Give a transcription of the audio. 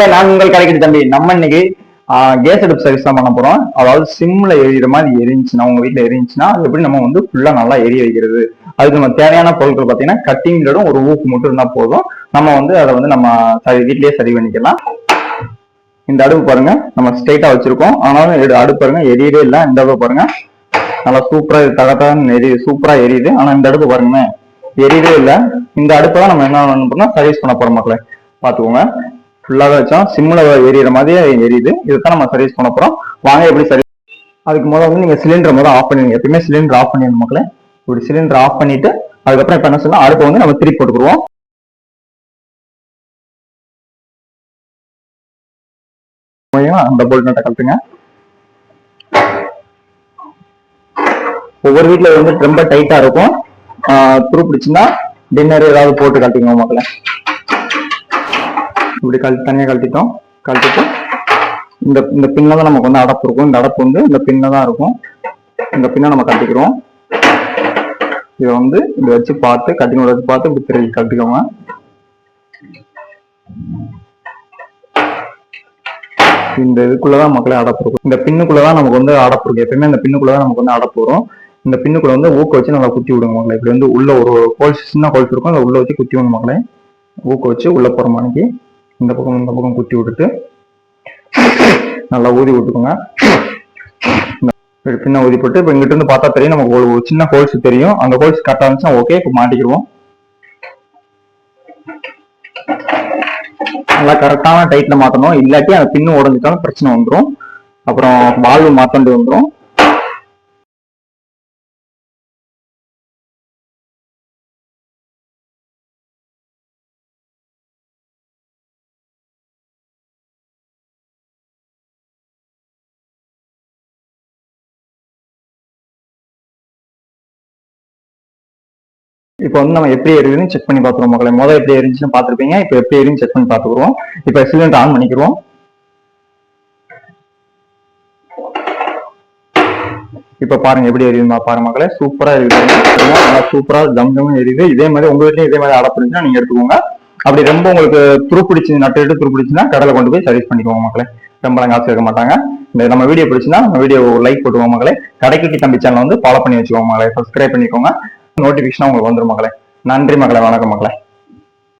நான் உங்கள் கடைக்கு தம்பி நம்ம இன்னைக்கு கேஸ் அடுப்பு சர்வீஸ் தான் பண்ண போறோம். அதாவது சிம்ல எரியுற மாதிரி எரிஞ்சுன்னா உங்க வீட்டுல எரிஞ்சுன்னா அது எப்படி நம்ம வந்து ஃபுல்லா நல்லா எரிய வைக்கிறது? அதுக்கு நம்ம தேவையான பொருட்கள் பாத்தீங்கன்னா கட்டிங் பிளேடும் ஒரு ஊக்கு மட்டும் இருந்தா போதும். நம்ம வந்து அதை வந்து நம்ம சரி வீட்லயே சரி பண்ணிக்கலாம். இந்த அடுப்பு பாருங்க நம்ம ஸ்ட்ரைட்டா வச்சிருக்கோம். ஆனாலும் அடுப்பு பாருங்க எரியவே இல்லை. இந்த அடுப்பு பாருங்க நல்லா சூப்பரா தகத்தான் எரியுது சூப்பரா எரியுது. ஆனா இந்த அடுப்பு பாருங்க எரியவே இல்லை. இந்த அடுப்பை தான் நம்ம என்ன பண்ண போறோம்னா சர்வீஸ் பண்ண போறோம் மக்களே. பாத்துக்கோங்க. ஃபுல்லாக வச்சோம் சிம்மில் எரியிற மாதிரியே எரியுது. இதுதான் நம்ம சர்வீஸ் பண்ண போகிறோம் வாங்க எப்படி சரி அதுக்கு முதல்ல வந்து நீங்க சிலிண்டர் முதல்ல ஆஃப் பண்ணிடுங்க. எப்பயுமே சிலிண்டர் ஆஃப் பண்ணிடணும் மக்களே. இப்படி சிலிண்டர் ஆஃப் பண்ணிட்டு அதுக்கப்புறம் இப்போ என்ன சொல்லலாம் அடுப்பை வந்து நம்ம திருப்பி போட்டுக்குருவோம் அந்த போல்ட் நட்டை கழட்டுங்க. ஒவ்வொரு வீட்டில் வந்து ரொம்ப டைட்டாக இருக்கும். துரு பிடிச்சுன்னா டின்னர் ஏதாவது போட்டு கழட்டிக்கோங்க மக்களே. இப்படி கழ தனியாக கழட்டிட்டோம். கழட்டிட்டு இந்த இந்த பின்னில் தான் நமக்கு வந்து அடப்பு இருக்கும். இந்த அடப்பு வந்து இந்த பின்னில் தான் இருக்கும். இந்த பின்னை நம்ம கட்டிக்கிறோம். இதை வந்து இதை வச்சு பார்த்து கட்டினோட வச்சு பார்த்து இப்படி திருப்பி கட்டிக்கோங்க இந்த இதுக்குள்ளதான் மக்களே அடப்பு இருக்கும். இந்த பின்னுக்குள்ளதான் நமக்கு வந்து அடப்பு இருக்கும். எப்பயுமே இந்த பின்னுக்குள்ளதான் நமக்கு வந்து அடப்பு வரும். இந்த பின்னுக்குள்ள வந்து ஊக்க வச்சு நல்லா குத்தி விடுங்க மக்களே. இப்படி வந்து உள்ள ஒரு ஹோல்ஸ் சின்ன ஹோல்ஸ் இருக்கும். அதை உள்ள வச்சு குத்தி விடுங்க மக்களே. ஊக்க வச்சு உள்ள போற மாதிரிக்கு இந்த பக்கம் இந்த பக்கம் குத்தி விட்டுட்டு நல்லா ஊதி விட்டுக்கோங்க. பின்ன ஊதி போட்டு இப்போ இங்கிட்ட இருந்து பார்த்தா தெரியும் நமக்கு ஒரு சின்ன ஹோல்ஸ் தெரியும். அந்த ஹோல்ஸ் கரெக்டாக இருந்துச்சுன்னா ஓகே இப்போ மாட்டிக்கிடுவோம். நல்லா கரெக்டான டைட்ல மாற்றணும் இல்லாட்டி அந்த பின்னு உடஞ்சிட்டாலும் பிரச்சனை வந்துடும் அப்புறம் வால்வு மாத்த வேண்டி வந்துடும் இப்போ வந்து நம்ம எப்படி எரியுதுன்னு செக் பண்ணி பார்த்துருவோம் மக்களை. மொதல் எப்படி இருந்துச்சுன்னு பார்த்துருப்பீங்க. இப்போ எப்படி எரியும் செக் பண்ணி பார்த்துக்குருவோம். இப்போ சிலிண்டர் ஆன் பண்ணிக்கிறோம் இப்போ பாருங்க எப்படி எரியுமா பாருங்க மக்களே. சூப்பரா எரியுது நல்லா சூப்பரா ஜம் ஜம் எரியுது இதே மாதிரி உங்க வீட்லயும் இதே மாதிரி அடப்பு இருந்துச்சுன்னா நீங்க எடுத்துக்கோங்க. அப்படி ரொம்ப உங்களுக்கு துருப்பிடிச்சு நட்டு எடுத்து துருப்பிடிச்சுன்னா கடலை கொண்டு போய் சர்வீஸ் பண்ணிக்கோங்க மக்களே. ரொம்ப காசு இருக்க மாட்டாங்க. இந்த நம்ம வீடியோ பிடிச்சுன்னா நம்ம வீடியோ லைக் போட்டுவோம் மக்களே. கடைக்கு தம்பி சேனல் வந்து ஃபாலோ பண்ணி வச்சுக்கோங்க மக்களே. சப்ஸ்கிரைப் பண்ணிக்கோங்க. நோட்டிபிகேஷன் உங்களுக்கு வந்துடும் மக்களே நன்றி மக்களே வணக்கம் மக்களே